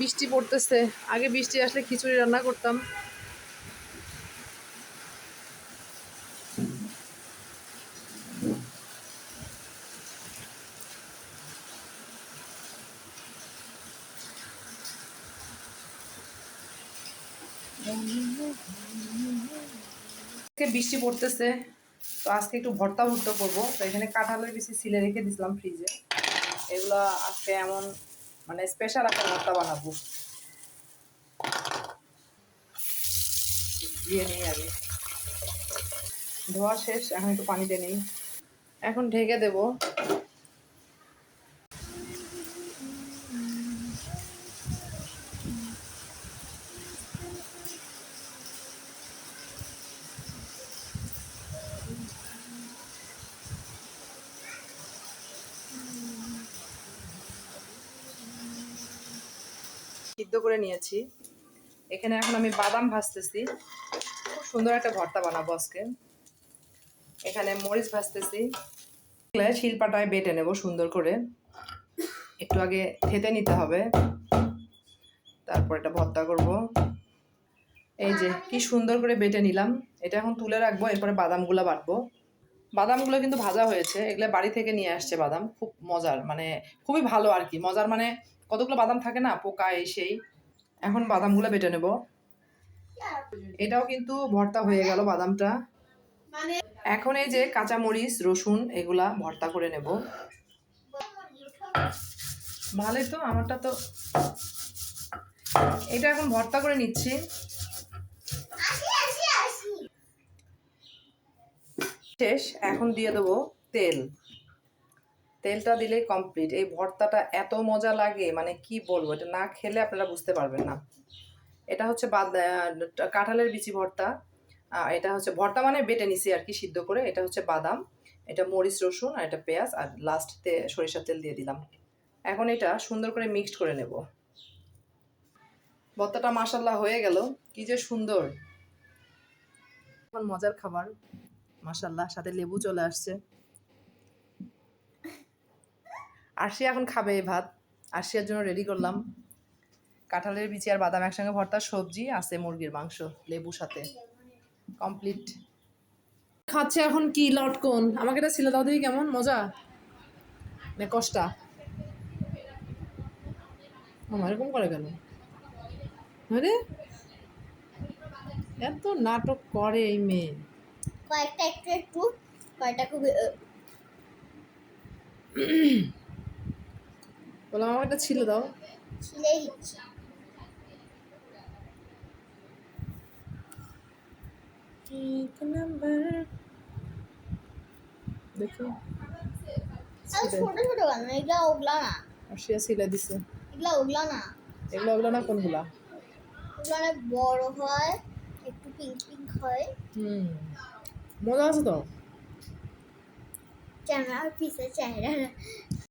বৃষ্টি পড়তেছে। আগে বৃষ্টি আসলে খিচুড়ি রান্না করতাম। বৃষ্টি পড়তেছে, তো আজকে একটু ভর্তা ভর্তা করব। তো এখানে কাঁঠালের বেশি সিলে রেখে দিয়েছিলাম ফ্রিজে। এগুলো আজকে এমন মানে স্পেশাল একটা ভর্তা বানাবো। দিয়ে নেই আগে। ধোয়া শেষ, এখন একটু পানিতে নেই। এখন ঢেকে দেব। সিদ্ধ করে নিয়েছি। এখানে এখন আমি বাদাম ভাজতেছি। খুব সুন্দর একটা ভর্তা বানাবো আজকে। এখানে মরিচ ভাজতেছি। শিলপাটায় বেটে নেব সুন্দর করে। একটু আগে থেতে নিতে হবে। তারপর এটা ভর্তা করব। এই যে কি সুন্দর করে বেটে নিলাম। এটা এখন তুলে রাখব, এরপরে বাদামগুলো বাটবো। বাদামগুলো কিন্তু ভাজা হয়েছে, এগুলো বাড়ি থেকে নিয়ে আসছে বাদাম, খুব মজার মানে খুবই ভালো আর কি। মজার মানে কতগুলো বাদাম থাকে না, পোকা এই সেই। এখন বাদামগুলো বেটে নেব। এটাও কিন্তু ভর্তা হয়ে গেল বাদামটা। এখন এই যে কাঁচা মরিচ রসুন, এগুলা ভর্তা করে নেব। ভালোই তো, আমারটা তো এটা এখন ভর্তা করে নিচ্ছি। শেষ, এখন দিয়ে দেবো তেল। তেলটা দিলেই কমপ্লিট এই ভর্তাটা এত মজা লাগে মানে কি বলব, এটা না খেলে আপনারা বুঝতে পারবেন না। এটা হচ্ছে কাঁঠালের বিচি ভর্তা। এটা হচ্ছে, ভর্তা মানে বেটে নিছি আর কি, সিদ্ধ করে। এটা হচ্ছে বাদাম, এটা মরিচ, রসুন আর এটা পেঁয়াজ, আর লাস্টতে সরিষার তেল দিয়ে দিলাম। এখন এটা সুন্দর করে মিক্সড করে নেব। ভর্তাটা মাসাল্লাহ হয়ে গেল। কি যে সুন্দর। এখন মজার খাবার। মাসাল্লাহ সাথে লেবু চলে আসছে। আরশি এখন খাবে এই ভাত। আরশিয়ার জন্য রেডি করলাম। কাঁঠালের বিচি আর বাদাম একসঙ্গে ভর্তা, সবজি আছে মুরগির মাংস লেবু সাথে। কমপ্লিট খাচ্ছে এখন কি লটকন আমাকে এটা ছিল দাও দেখি কেমন, মজা? না, কষ্টা। আমার এরকম করে কেন? এত নাটক করে এই মেয়ে। কয়েকটা একটু একটু কয়েকটা খুব বললাম আমার একটা ছিল দাও। ছিলে নাম্বার দেখো। আর ছোট ছোট গান এগুলা ওগুলা না। আরশিয়া সিলা দিছে। এগুলা ওগুলা না। এগুলো ওগুলো না কোনগুলা? ওগুলো বড় হয় একটু পিঙ্ক পিঙ্ক হয়। হুম। মজা আছে তো? ক্যামেরার পিছে চেহারা